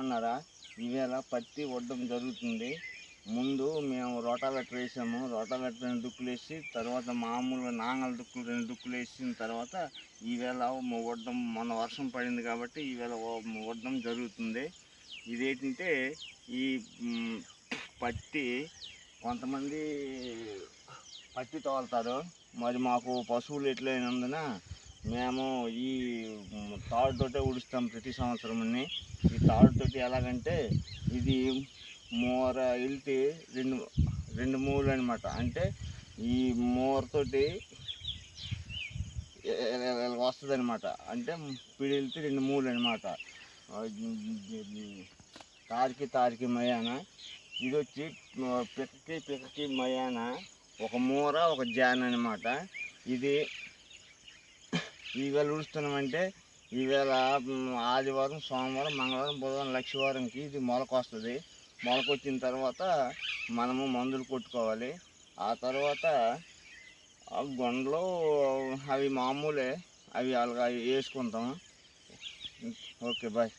బాగున్నారా? ఈవేళ పత్తి వడ్డం జరుగుతుంది. ముందు మేము రోటావెటర్ వేసాము. రోటావెటర్ రెండు దుక్కులు వేసి తర్వాత మామూలుగా నాంగల దుక్కులు రెండు దుక్కులు వేసిన తర్వాత ఈవేళ వడ్డం మొన్న వర్షం పడింది కాబట్టి ఈవేళ వడ్డం జరుగుతుంది. ఇదేంటంటే ఈ పత్తి కొంతమంది పత్తి తోలుతారు. మరి మాకు పశువులు ఎట్లయినందున మేము ఈ తాడుతోటే ఉడుస్తాం ప్రతి సంవత్సరంని ఈ తాడుతోటి ఎలాగంటే ఇది మూర వెళ్తే రెండు రెండు మూలు అనమాట అంటే ఈ మూరతోటి వస్తుంది అనమాట అంటే పిడి వెళ్తే రెండు మూలు అనమాట తారికి తారికి మయాన. ఇది వచ్చి పిక్కకి పిక్కకి మయాన. ఒక మూర ఒక జాన్ అనమాట ఇది ఈవేళ ఉడుస్తున్నామంటే ఈవేళ ఆదివారం సోమవారం మంగళవారం బుధవారం లక్షవారంకి ఇది మొలకొస్తుంది మొలకొచ్చిన తర్వాత మనము మందులు కొట్టుకోవాలి. ఆ తర్వాత ఆ గొండలు అవి మామూలే అవి అలాగా వేసుకుంటాం ఓకే బాయ్.